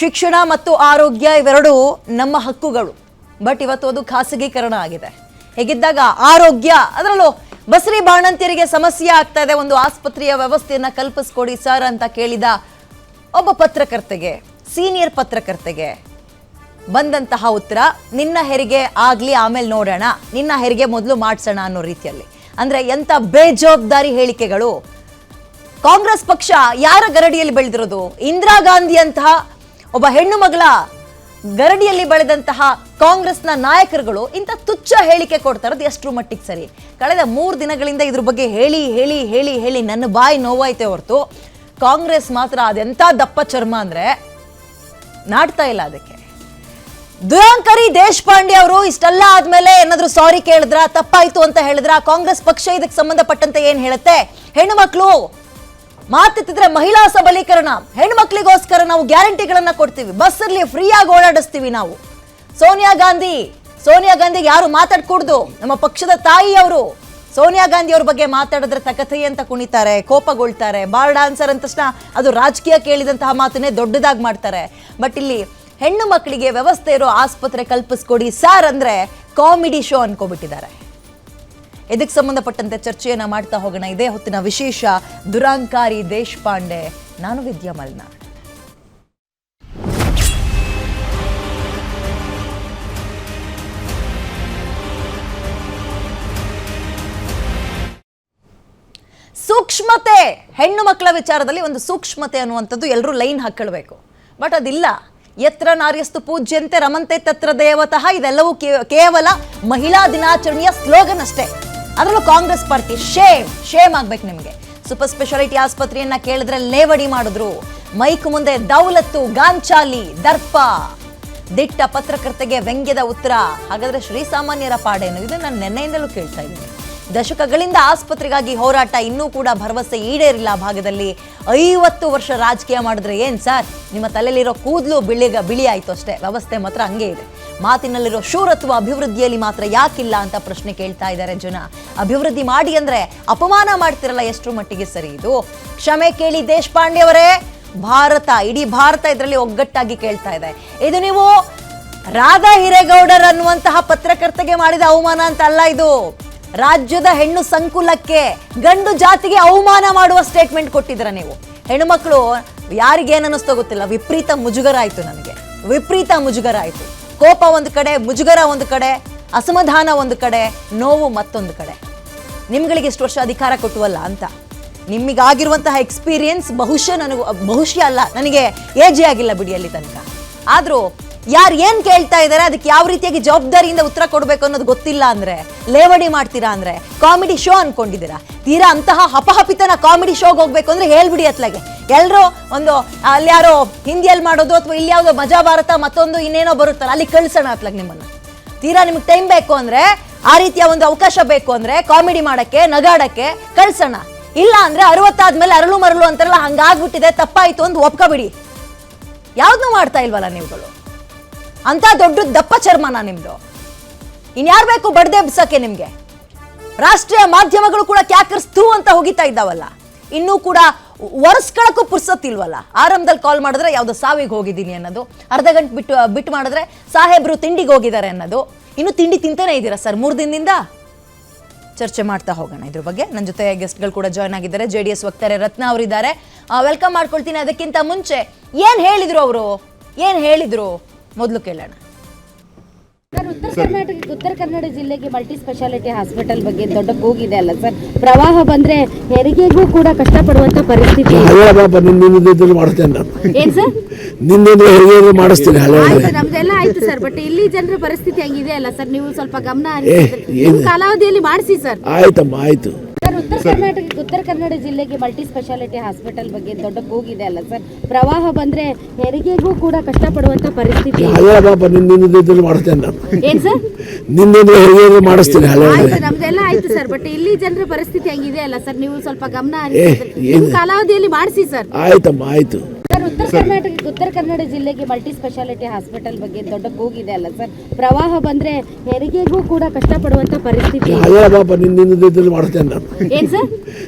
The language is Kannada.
ಶಿಕ್ಷಣ ಮತ್ತು ಆರೋಗ್ಯ ಇವೆರಡು ನಮ್ಮ ಹಕ್ಕುಗಳು. ಬಟ್ ಇವತ್ತು ಅದು ಖಾಸಗೀಕರಣ ಆಗಿದೆ. ಹೇಗಿದ್ದಾಗ ಆರೋಗ್ಯ ಅದರಲ್ಲೂ ಬಸರಿ ಬಾಣಂತಿಯರಿಗೆ ಸಮಸ್ಯೆ ಆಗ್ತಾ ಇದೆ. ಒಂದು ಆಸ್ಪತ್ರೆಯ ವ್ಯವಸ್ಥೆಯನ್ನ ಕಲ್ಪಿಸ್ಕೊಡಿ ಸರ್ ಅಂತ ಕೇಳಿದ ಒಬ್ಬ ಪತ್ರಕರ್ತೆಗೆ, ಸೀನಿಯರ್ ಪತ್ರಕರ್ತೆಗೆ ಬಂದಂತಹ ಉತ್ತರ, ನಿನ್ನ ಹೆರಿಗೆ ಆಗಲಿ, ಆಮೇಲೆ ನೋಡೋಣ. ನಿನ್ನ ಹೆರಿಗೆ ಮೊದಲು ಮಾಡಿಸೋಣ ಅನ್ನೋ ರೀತಿಯಲ್ಲಿ. ಅಂದ್ರೆ ಎಂತ ಬೇಜವಾಬ್ದಾರಿ ಹೇಳಿಕೆಗಳು. ಕಾಂಗ್ರೆಸ್ ಪಕ್ಷ ಯಾರ ಗರಡಿಯಲ್ಲಿ ಬೆಳೆದಿರೋದು? ಇಂದಿರಾ ಗಾಂಧಿ ಅಂತಹ ಒಬ್ಬ ಹೆಣ್ಣು ಮಗಳ ಗರಡಿಯಲ್ಲಿ ಬೆಳೆದಂತಹ ಕಾಂಗ್ರೆಸ್ನ ನಾಯಕರುಗಳು ಇಂಥ ತುಚ್ಛ ಹೇಳಿಕೆ ಕೊಡ್ತಾ ಇರೋದು ಎಷ್ಟರ ಮಟ್ಟಿಗೆ ಸರಿ. ಕಳೆದ ಮೂರು ದಿನಗಳಿಂದ ಇದ್ರ ಬಗ್ಗೆ ಹೇಳಿ ಹೇಳಿ ಹೇಳಿ ಹೇಳಿ ನನ್ನ ಬಾಯಿ ನೋವಾಯ್ತೆ ಹೊರತು ಕಾಂಗ್ರೆಸ್ ಮಾತ್ರ ಅದೆಂಥ ದಪ್ಪ ಚರ್ಮ ಅಂದರೆ ನಾಡ್ತಾ ಇಲ್ಲ ಅದಕ್ಕೆ. ದುರಾಂಕರಿ ದೇಶಪಾಂಡೆ ಅವರು ಇಷ್ಟೆಲ್ಲ ಆದ್ಮೇಲೆ ಏನಾದ್ರು ಸಾರಿ ಕೇಳಿದ್ರ, ತಪ್ಪಾಯ್ತು ಅಂತ ಹೇಳಿದ್ರ, ಕಾಂಗ್ರೆಸ್ ಪಕ್ಷ ಇದಕ್ಕೆ ಸಂಬಂಧಪಟ್ಟಂತೆ ಏನ್ ಹೇಳುತ್ತೆ? ಹೆಣ್ಣು ಮಕ್ಕಳು ಮಾತೆತ್ತಿದ್ರೆ ಮಹಿಳಾ ಸಬಲೀಕರಣ, ಹೆಣ್ಮಕ್ಳಿಗೋಸ್ಕರ ನಾವು ಗ್ಯಾರಂಟಿಗಳನ್ನ ಕೊಡ್ತೀವಿ. ಬಸ್ಸಲ್ಲಿ ಫ್ರೀಯಾಗಿ ಓಡಾಡಿಸ್ತೀವಿ ನಾವು. ಸೋನಿಯಾ ಗಾಂಧಿ, ಸೋನಿಯಾ ಗಾಂಧಿಗೆ ಯಾರು ಮಾತಾಡ್ಕೂಡ್ದು? ನಮ್ಮ ಪಕ್ಷದ ತಾಯಿ ಅವರು ಸೋನಿಯಾ ಗಾಂಧಿ ಅವ್ರ ಬಗ್ಗೆ ಮಾತಾಡಿದ್ರೆ ತಕಥೈ ಅಂತ ಕುಣಿತಾರೆ, ಕೋಪಗೊಳ್ತಾರೆ. ಬಾರ್ ಡಾನ್ಸರ್ ಅಂದ ಅದು ರಾಜಕೀಯ ಕೇಳಿದಂತಹ ಮಾತನ್ನೇ ದೊಡ್ಡದಾಗಿ ಮಾಡ್ತಾರೆ. ಬಟ್ ಇಲ್ಲಿ ಹೆಣ್ಣು ಮಕ್ಕಳಿಗೆ ವ್ಯವಸ್ಥೆ ಇರೋ ಆಸ್ಪತ್ರೆ ಕಲ್ಪಿಸ್ಕೊಡಿ ಸರ್ ಅಂದ್ರೆ ಕಾಮಿಡಿ ಶೋ ಅನ್ಕೋಬಿಟ್ಟಿದ್ದಾರೆ. ಇದಕ್ಕೆ ಸಂಬಂಧಪಟ್ಟಂತೆ ಚರ್ಚೆಯನ್ನ ಮಾಡ್ತಾ ಹೋಗೋಣ. ಇದೇ ಹೊತ್ತಿನ ವಿಶೇಷ ದುರಾಂಕಾರಿ ದೇಶಪಾಂಡೆ, ನಾನು ವಿದ್ಯಾ ಸೂಕ್ಷ್ಮತೆ, ಹೆಣ್ಣು ಮಕ್ಕಳ ವಿಚಾರದಲ್ಲಿ ಒಂದು ಸೂಕ್ಷ್ಮತೆ ಅನ್ನುವಂಥದ್ದು ಎಲ್ಲರೂ ಲೈನ್ ಹಾಕೊಳ್ಬೇಕು ಬಟ್ ಅದಿಲ್ಲ. ಎತ್ರ ನಾರ್ಯಸ್ತು ಪೂಜ್ಯಂತೆ ರಮಂತೆ ತತ್ರ ದೇವತಃ, ಇದೆಲ್ಲವೂ ಕೇವಲ ಮಹಿಳಾ ದಿನಾಚರಣೆಯ ಸ್ಲೋಗನ್ ಅಷ್ಟೇ. ಅದರಲ್ಲೂ ಕಾಂಗ್ರೆಸ್ ಪಾರ್ಟಿ ಶೇಮ್ ಶೇಮ್ ಆಗ್ಬೇಕು ನಿಮಗೆ. ಸೂಪರ್ ಸ್ಪೆಷಾಲಿಟಿ ಆಸ್ಪತ್ರೆಯನ್ನ ಕೇಳಿದ್ರೆ ಲೇವಡಿ ಮಾಡಿದ್ರು. ಮೈಕ್ ಮುಂದೆ ದೌಲತ್ತು, ಗಾಂಚಾಲಿ, ದರ್ಪ. ದಿಟ್ಟ ಪತ್ರಕರ್ತೆಗೆ ವ್ಯಂಗ್ಯದ ಉತ್ತರ. ಹಾಗಾದ್ರೆ ಶ್ರೀಸಾಮಾನ್ಯರ ಪಾಡೇನು? ಇದನ್ನ ನಾನು ನೆನ್ನೆಯಿಂದಲೂ ಕೇಳ್ತಾ ಇದ್ದೀನಿ. ದಶಕಗಳಿಂದ ಆಸ್ಪತ್ರೆಗಾಗಿ ಹೋರಾಟ ಇನ್ನೂ ಕೂಡ ಭರವಸೆ ಈಡೇರಿಲ್ಲ ಭಾಗದಲ್ಲಿ. ಐವತ್ತು ವರ್ಷ ರಾಜಕೀಯ ಮಾಡಿದ್ರೆ ಏನು ಸರ್? ನಿಮ್ಮ ತಲೆಯಲ್ಲಿರೋ ಕೂದಲು ಬಿಳಿಗ ಬಿಳಿ ಆಯ್ತು ಅಷ್ಟೇ. ವ್ಯವಸ್ಥೆ ಮಾತ್ರ ಹಂಗೆ ಇದೆ. ಮಾತಿನಲ್ಲಿರೋ ಶೂರತ್ವ ಅಭಿವೃದ್ಧಿಯಲ್ಲಿ ಮಾತ್ರ ಯಾಕಿಲ್ಲ ಅಂತ ಪ್ರಶ್ನೆ ಕೇಳ್ತಾ ಇದ್ದಾರೆ ಜನ. ಅಭಿವೃದ್ಧಿ ಮಾಡಿ ಅಂದ್ರೆ ಅಪಮಾನ ಮಾಡ್ತಿರಲ್ಲ ಎಷ್ಟು ಮಟ್ಟಿಗೆ ಸರಿ ಇದು? ಕ್ಷಮೆ ಕೇಳಿ ದೇಶಪಾಂಡೆ ಅವರೇ, ಭಾರತ, ಇಡೀ ಭಾರತ ಇದರಲ್ಲಿ ಒಗ್ಗಟ್ಟಾಗಿ ಕೇಳ್ತಾ ಇದೆ. ಇದು ನೀವು ರಾಧಾ ಹಿರೇಗೌಡರ್ ಅನ್ನುವಂತಹ ಪತ್ರಕರ್ತಗೆ ಮಾಡಿದ ಅವಮಾನ ಅಂತ ಅಲ್ಲ ಇದು. ರಾಜ್ಯದ ಹೆಣ್ಣು ಸಂಕುಲಕ್ಕೆ ಗಂಡು ಜಾತಿಗೆ ಅವಮಾನ ಮಾಡುವ ಸ್ಟೇಟ್ಮೆಂಟ್ ಕೊಟ್ಟಿದ್ದೀರ ನೀವು? ಹೆಣ್ಣು ಮಕ್ಕಳು, ಯಾರಿಗೇನು ಅನ್ನಿಸ್ತೋ ಗೊತ್ತಿಲ್ಲ. ವಿಪರೀತ ಮುಜುಗರ ಆಯ್ತು ನನಗೆ. ವಿಪರೀತ ಮುಜುಗರ ಆಯ್ತು ಕೋಪ ಒಂದು ಕಡೆ, ಮುಜುಗರ ಒಂದು ಕಡೆ, ಅಸಮಾಧಾನ ಒಂದು ಕಡೆ, ನೋವು ಮತ್ತೊಂದು ಕಡೆ. ನಿಮ್ಗಳಿಗೆ ಇಷ್ಟು ವರ್ಷ ಅಧಿಕಾರ ಕೊಟ್ಟುವಲ್ಲ ಅಂತ. ನಿಮಗಾಗಿರುವಂತಹ ಎಕ್ಸ್ಪೀರಿಯನ್ಸ್ ಬಹುಶಃ ನನಗೂ, ಬಹುಶಃ ಅಲ್ಲ, ನನಗೆ ಏಜೆ ಆಗಿಲ್ಲ ಬಿಡಿ ಅಲ್ಲಿ ತನಕ. ಆದ್ರೂ ಯಾರು ಏನ್ ಕೇಳ್ತಾ ಇದ್ದಾರೆ ಅದಕ್ಕೆ ಯಾವ ರೀತಿಯಾಗಿ ಜವಾಬ್ದಾರಿಯಿಂದ ಉತ್ತರ ಕೊಡಬೇಕು ಅನ್ನೋದು ಗೊತ್ತಿಲ್ಲ ಅಂದ್ರೆ, ಲೇವಡಿ ಮಾಡ್ತೀರಾ ಅಂದ್ರೆ ಕಾಮಿಡಿ ಶೋ ಅನ್ಕೊಂಡಿದ್ದೀರಾ? ತೀರಾ ಅಂತಹ ಹಪಹಪಿತನ ಕಾಮಿಡಿ ಶೋಗೆ ಹೋಗ್ಬೇಕು ಅಂದ್ರೆ ಹೇಳ್ಬಿಡಿ ಅತ್ಲಾಗೆ. ಎಲ್ಲರೂ ಒಂದು, ಅಲ್ಲಿ ಯಾರೋ ಹಿಂದಿಯಲ್ಲಿ ಮಾಡೋದು ಅಥವಾ ಇಲ್ಲಿ ಯಾವುದೋ ಮಜಾ ಭಾರತ ಮತ್ತೊಂದು ಇನ್ನೇನೋ ಬರುತ್ತಲ್ಲ, ಅಲ್ಲಿ ಕಳ್ಸೋಣ ಅತ್ಲಾಗ ನಿಮ್ಮನ್ನ. ತೀರಾ ನಿಮ್ಗೆ ಟೈಮ್ ಬೇಕು ಅಂದ್ರೆ, ಆ ರೀತಿಯ ಒಂದು ಅವಕಾಶ ಬೇಕು ಅಂದ್ರೆ ಕಾಮಿಡಿ ಮಾಡಕ್ಕೆ, ನಗಾಡಕ್ಕೆ ಕಳ್ಸೋಣ. ಇಲ್ಲ ಅಂದ್ರೆ ಅರವತ್ತಾದ್ಮೇಲೆ ಅರಳು ಮರಳು ಅಂತಾರಲ್ಲ ಹಂಗಾಗ್ಬಿಟ್ಟಿದೆ, ತಪ್ಪಾಯ್ತು ಅಂತ ಒಪ್ಕೊಬಿಡಿ. ಯಾವ್ದನ್ನೂ ಮಾಡ್ತಾ ಇಲ್ವಲ್ಲ ನೀವುಗಳು? ಅಂತ ದೊಡ್ಡ ದಪ್ಪ ಚರ್ಮನ ನಿಮ್ದು. ಇನ್ಯಾರು ಬೇಕು ಬಡ್ದೆ ಬಿಸಕ್ಕೆ ನಿಮ್ಗೆ? ರಾಷ್ಟ್ರೀಯ ಮಾಧ್ಯಮಗಳು ಕೂಡ ಕ್ಯಾಕರ್ಸ್ ಥೂ ಅಂತ ಹೋಗಿತಾ ಇದ್ದಾವಲ್ಲ. ಇನ್ನೂ ಕೂಡ ಒರೆಸ್ಕೊಳಕ್ಕೂ ಪುರ್ಸತ್ತಿಲ್ವಲ್ಲ? ಆರಂಭದಲ್ಲಿ ಕಾಲ್ ಮಾಡಿದ್ರೆ ಯಾವ್ದು ಸಾವಿಗೆ ಹೋಗಿದ್ದೀನಿ ಅನ್ನೋದು. ಅರ್ಧ ಗಂಟೆ ಬಿಟ್ಟು ಬಿಟ್ಟು ಮಾಡಿದ್ರೆ ಸಾಹೇಬ್ರು ತಿಂಡಿಗೆ ಹೋಗಿದ್ದಾರೆ ಅನ್ನೋದು. ಇನ್ನು ತಿಂಡಿ ತಿಂತಾನೆ ಇದ್ದೀರಾ ಸರ್ ಮೂರು ದಿನದಿಂದ? ಚರ್ಚೆ ಮಾಡ್ತಾ ಹೋಗೋಣ ಇದ್ರ ಬಗ್ಗೆ. ನನ್ನ ಜೊತೆ ಗೆಸ್ಟ್ಗಳು ಕೂಡ ಜಾಯ್ನ್ ಆಗಿದ್ದಾರೆ. ಜೆ ಡಿ ಎಸ್ ವಕ್ತಾರೆ ರತ್ನ ಅವರಿದ್ದಾರೆ. ವೆಲ್ಕಮ್ ಮಾಡ್ಕೊಳ್ತೀನಿ ಅದಕ್ಕಿಂತ ಮುಂಚೆ. ಏನು ಹೇಳಿದರು ಅವರು? ಏನು ಹೇಳಿದ್ರು? ಮೊದಲು ಕೇಳೋಣ. ಸರ್ ಉತ್ತರ ಕರ್ನಾಟಕ ಉತ್ತರ ಕನ್ನಡ ಜಿಲ್ಲೆಗೆ ಮಲ್ಟಿ ಸ್ಪೆಷಾಲಿಟಿ ಹಾಸ್ಪಿಟಲ್ ಬಗ್ಗೆ ದೊಡ್ಡ ಕೂಗಿದೆ ಅಲ್ಲ ಸರ್? ಪ್ರವಾಹ ಬಂದ್ರೆ ಹೆರಿಗೆಗೂ ಕೂಡ ಕಷ್ಟಪಡುವಂತ ಪರಿಸ್ಥಿತಿ ಮಾಡ್ತೇನೆ ನಾನು ಏನ್ ಸರ್? ನಿನ್ನಿಂದ ಹೇಗೆ ಮಾಡಿಸ್ತೀನಿ ಹಳೆ ಆಯ್ತು ನಮ್ದೆಲ್ಲ ಆಯ್ತು ಸರ್ ಬಟ್ ಇಲ್ಲಿ ಜನರ ಪರಿಸ್ಥಿತಿ ಹಂಗಿದೆ ಅಲ್ಲ ಸರ್? ನೀವು ಸ್ವಲ್ಪ ಗಮನ ಏ, ನಿಮ್ ಕಾಲಾವಧಿಯಲ್ಲಿ ಮಾಡಿಸಿ ಸರ್. ಆಯ್ತಮ್ಮ ಆಯ್ತು. ಸರ್ ಉತ್ತರ ಕರ್ನಾಟಕ ಉತ್ತರ ಕನ್ನಡ ಜಿಲ್ಲೆಗೆ ಮಲ್ಟಿ ಸ್ಪೆಷಾಲಿಟಿ ಹಾಸ್ಪಿಟಲ್ ಬಗ್ಗೆ ದೊಡ್ಡ ಕೂಗಿದೆ ಅಲ್ಲ ಸರ್? ಪ್ರವಾಹ ಬಂದ್ರೆ ಹೆರಿಗೆಗೂ ಕೂಡ ಕಷ್ಟಪಡುವಂತ ಪರಿಸ್ಥಿತಿ. ಹಳೆ ಪಾಪ ನಿನ್ನಿಂದ ಇದ್ರಲ್ಲಿ ಮಾಡ್ತೇನೆ ನಾನು. ಏನ್ ಸರ್? ನಿನ್ನಿಂದ ಹೇಗೆ ಮಾಡಿಸ್ತೀನಿ ಹಳೆ ಆಯ್ತು ನಮ್ದೆಲ್ಲ ಆಯ್ತು ಸರ್ ಬಟ್ ಇಲ್ಲಿ ಜನರ ಪರಿಸ್ಥಿತಿ ಹಂಗಿದೆ ಅಲ್ಲ ಸರ್? ನೀವು ಸ್ವಲ್ಪ ಗಮನ ಹರಿಸಿ ಕಾಲಾವಧಿಯಲ್ಲಿ ಮಾಡಿಸಿ ಸರ್. ಆಯ್ತಮ್ಮ ಆಯ್ತು. ಉತ್ತರ ಕರ್ನಾಟಕ ಉತ್ತರ ಕನ್ನಡ ಜಿಲ್ಲೆಗೆ ಮಲ್ಟಿ ಸ್ಪೆಷಾಲಿಟಿ ಹಾಸ್ಪಿಟಲ್ ಬಗ್ಗೆ ದೊಡ್ಡ ಕೂಗಿದೆ ಅಲ್ಲ ಸರ್? ಪ್ರವಾಹ ಬಂದ್ರೆ ಹೆರಿಗೆಗೂ ಕೂಡ ಕಷ್ಟಪಡುವಂತ ಪರಿಸ್ಥಿತಿ. ಮಾಡ್ತೇನೆ ನಾನು. ಏನ್ ಸರ್?